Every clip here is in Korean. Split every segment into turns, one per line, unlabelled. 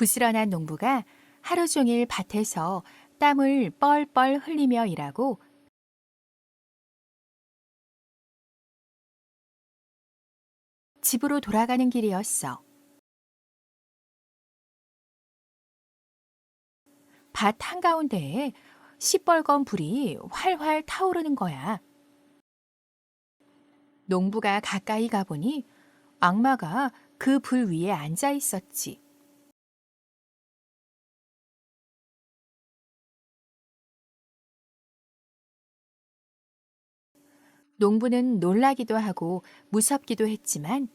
부스런한 농부가 하루 종일 밭에서 땀을 뻘뻘 흘리며 일하고 집으로 돌아가는 길이었어. 밭 한가운데에 시뻘건 불이 활활 타오르는 거야. 농부가 가까이 가보니 악마가 그 불 위에 앉아 있었지. 농부는 놀라기도 하고 무섭기도 했지만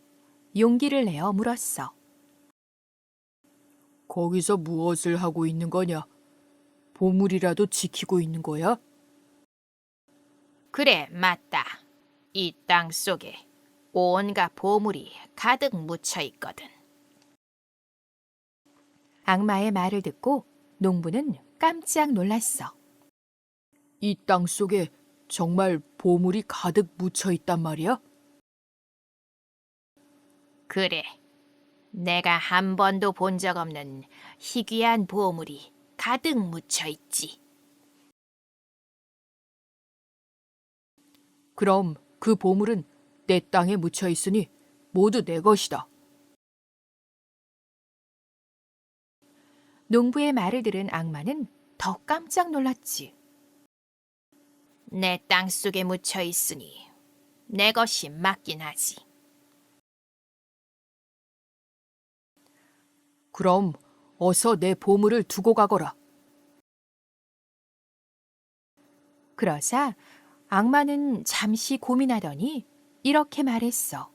용기를 내어 물었어.
거기서 무엇을 하고 있는 거냐? 보물이라도 지키고 있는 거야?
그래, 맞다. 이 땅 속에 온갖 보물이 가득 묻혀 있거든.
악마의 말을 듣고 농부는 깜짝 놀랐어.
이 땅 속에 정말 보물이 가득 묻혀 있단 말이야?
그래. 내가 한 번도 본 적 없는 희귀한 보물이 가득 묻혀 있지.
그럼 그 보물은 내 땅에 묻혀 있으니 모두 내 것이다.
농부의 말을 들은 악마는 더 깜짝 놀랐지.
내 땅 속에 묻혀 있으니 내 것이 맞긴 하지.
그럼 어서 내 보물을 두고 가거라.
그러자 악마는 잠시 고민하더니 이렇게 말했어.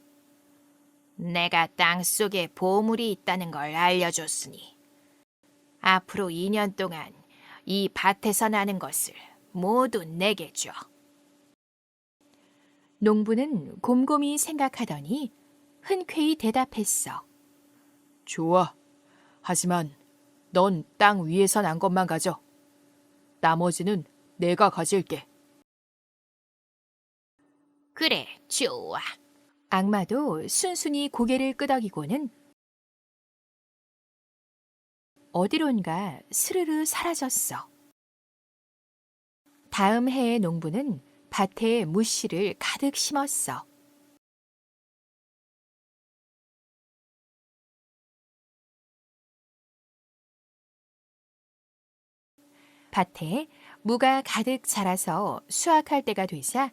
내가 땅 속에 보물이 있다는 걸 알려줬으니 앞으로 2년 동안 이 밭에서 나는 것을 모두 내게 줘.
농부는 곰곰이 생각하더니 흔쾌히 대답했어.
좋아. 하지만 넌 땅 위에서 난 것만 가져. 나머지는 내가 가질게.
그래, 좋아.
악마도 순순히 고개를 끄덕이고는 어디론가 스르르 사라졌어. 다음 해의 농부는 밭에 무씨를 가득 심었어. 밭에 무가 가득 자라서 수확할 때가 되자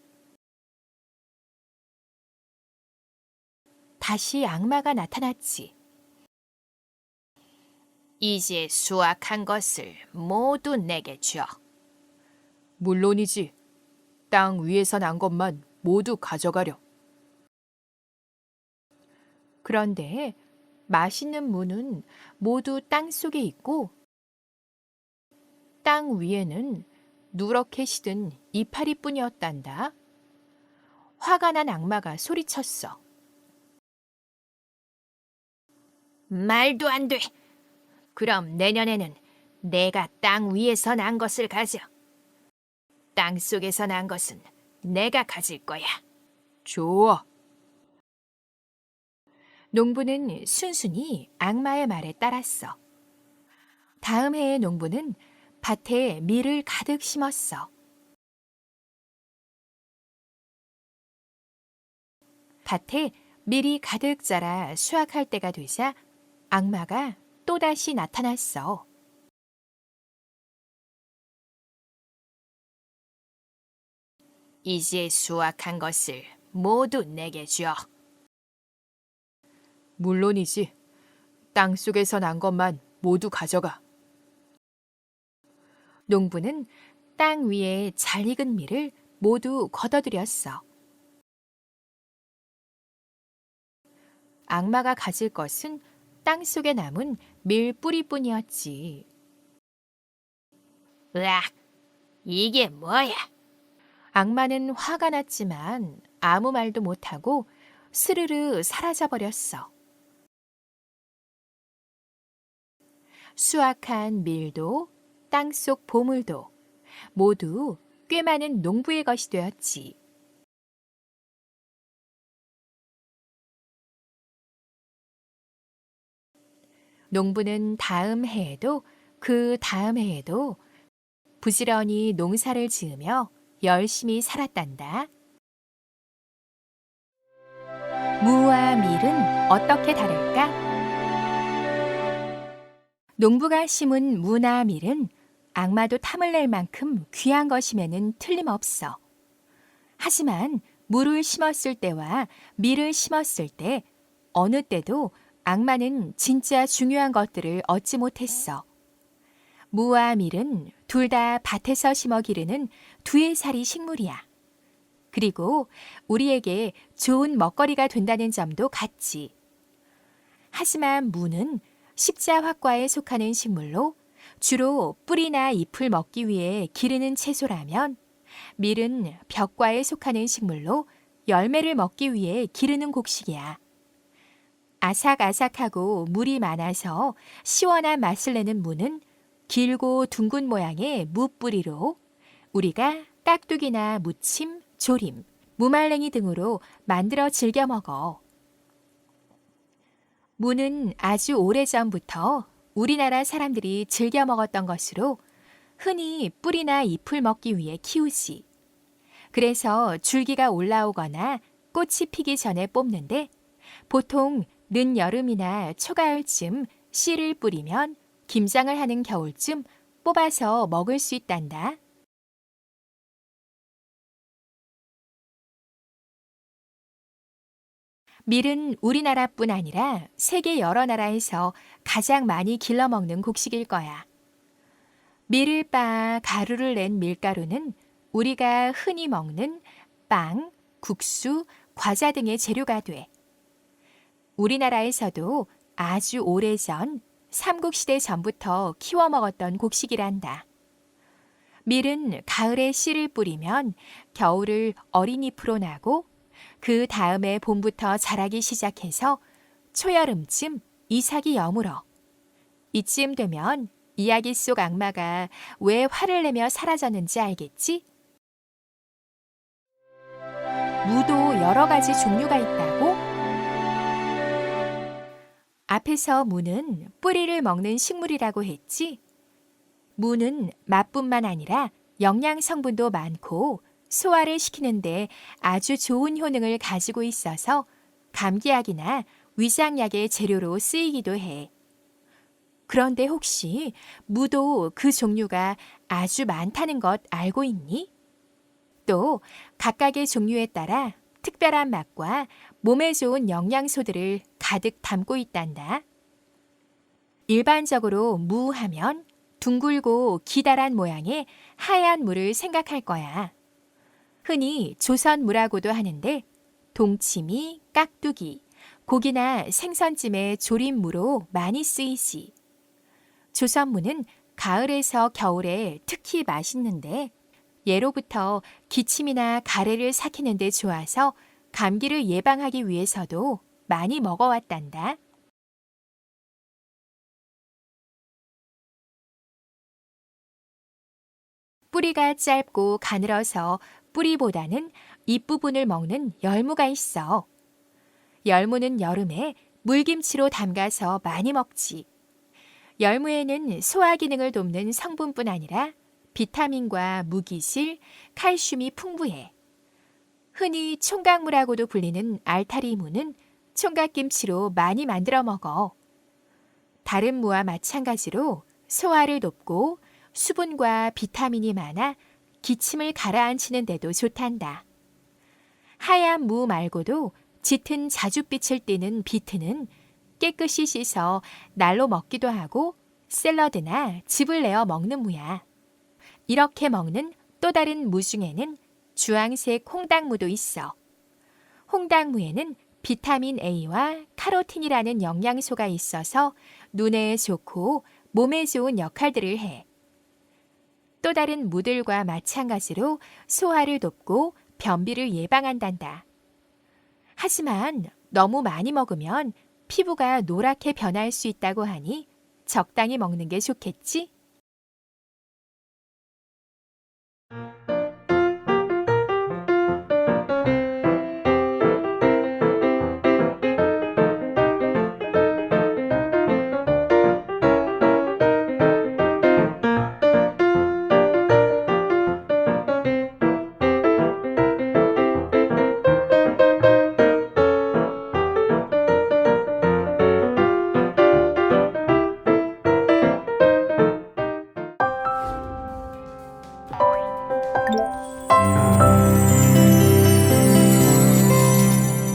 다시 악마가 나타났지.
이제 수확한 것을 모두 내게 줘.
물론이지. 땅 위에서 난 것만 모두 가져가려.
그런데 맛있는 무는 모두 땅 속에 있고 땅 위에는 누렇게 시든 이파리 뿐이었단다. 화가 난 악마가 소리쳤어.
말도 안 돼. 그럼 내년에는 내가 땅 위에서 난 것을 가져. 땅 속에서 난 것은 내가 가질 거야.
좋아.
농부는 순순히 악마의 말에 따랐어. 다음 해의 농부는 밭에 밀을 가득 심었어. 밭에 밀이 가득 자라 수확할 때가 되자 악마가 또다시 나타났어.
이제 수확한 것을 모두 내게 줘.
물론이지. 땅 속에서 난 것만 모두 가져가.
농부는 땅 위에 잘 익은 밀을 모두 걷어들였어. 악마가 가질 것은 땅 속에 남은 밀 뿌리뿐이었지.
으악, 이게 뭐야?
악마는 화가 났지만 아무 말도 못하고 스르르 사라져버렸어. 수확한 밀도 땅속 보물도 모두 꽤 많은 농부의 것이 되었지. 농부는 다음 해에도 그 다음 해에도 부지런히 농사를 지으며 열심히 살았단다. 무와 밀은 어떻게 다를까? 농부가 심은 무나 밀은 악마도 탐을 낼 만큼 귀한 것임에는 틀림없어. 하지만 무를 심었을 때와 밀을 심었을 때 어느 때도 악마는 진짜 중요한 것들을 얻지 못했어. 무와 밀은 둘 다 밭에서 심어 기르는 두해 살이 식물이야. 그리고 우리에게 좋은 먹거리가 된다는 점도 같지. 하지만 무는 십자화과에 속하는 식물로 주로 뿌리나 잎을 먹기 위해 기르는 채소라면 밀은 벽과에 속하는 식물로 열매를 먹기 위해 기르는 곡식이야. 아삭아삭하고 물이 많아서 시원한 맛을 내는 무는 길고 둥근 모양의 무뿌리로 우리가 깍두기나 무침, 조림, 무말랭이 등으로 만들어 즐겨 먹어. 무는 아주 오래전부터 우리나라 사람들이 즐겨 먹었던 것으로 흔히 뿌리나 잎을 먹기 위해 키우지. 그래서 줄기가 올라오거나 꽃이 피기 전에 뽑는데 보통 늦여름이나 초가을쯤 씨를 뿌리면 김장을 하는 겨울쯤 뽑아서 먹을 수 있단다. 밀은 우리나라뿐 아니라 세계 여러 나라에서 가장 많이 길러 먹는 곡식일 거야. 밀을 빻아 가루를 낸 밀가루는 우리가 흔히 먹는 빵, 국수, 과자 등의 재료가 돼. 우리나라에서도 아주 오래전 삼국시대 전부터 키워 먹었던 곡식이란다. 밀은 가을에 씨를 뿌리면 겨울을 어린 잎으로 나고 그 다음에 봄부터 자라기 시작해서 초여름쯤 이삭이 여물어. 이쯤 되면 이야기 속 악마가 왜 화를 내며 사라졌는지 알겠지? 무도 여러 가지 종류가 있다고? 앞에서 무는 뿌리를 먹는 식물이라고 했지? 무는 맛뿐만 아니라 영양 성분도 많고 소화를 시키는데 아주 좋은 효능을 가지고 있어서 감기약이나 위장약의 재료로 쓰이기도 해. 그런데 혹시 무도 그 종류가 아주 많다는 것 알고 있니? 또 각각의 종류에 따라 특별한 맛과 몸에 좋은 영양소들을 가득 담고 있단다. 일반적으로 무 하면 둥글고 기다란 모양의 하얀 물을 생각할 거야. 흔히 조선무라고도 하는데 동치미, 깍두기, 고기나 생선찜의 조림무로 많이 쓰이지. 조선무는 가을에서 겨울에 특히 맛있는데 예로부터 기침이나 가래를 삭히는 데 좋아서 감기를 예방하기 위해서도 많이 먹어왔단다. 뿌리가 짧고 가늘어서 뿌리보다는 잎부분을 먹는 열무가 있어. 열무는 여름에 물김치로 담가서 많이 먹지. 열무에는 소화 기능을 돕는 성분뿐 아니라 비타민과 무기질, 칼슘이 풍부해. 흔히 총각무라고도 불리는 알타리무는 총각김치로 많이 만들어 먹어. 다른 무와 마찬가지로 소화를 돕고 수분과 비타민이 많아 기침을 가라앉히는 데도 좋단다. 하얀 무 말고도 짙은 자줏빛을 띠는 비트는 깨끗이 씻어 날로 먹기도 하고 샐러드나 즙을 내어 먹는 무야. 이렇게 먹는 또 다른 무 중에는 주황색 홍당무도 있어. 홍당무에는 비타민 A와 카로틴이라는 영양소가 있어서 눈에 좋고 몸에 좋은 역할들을 해. 또 다른 무들과 마찬가지로 소화를 돕고 변비를 예방한단다. 하지만 너무 많이 먹으면 피부가 노랗게 변할 수 있다고 하니 적당히 먹는 게 좋겠지?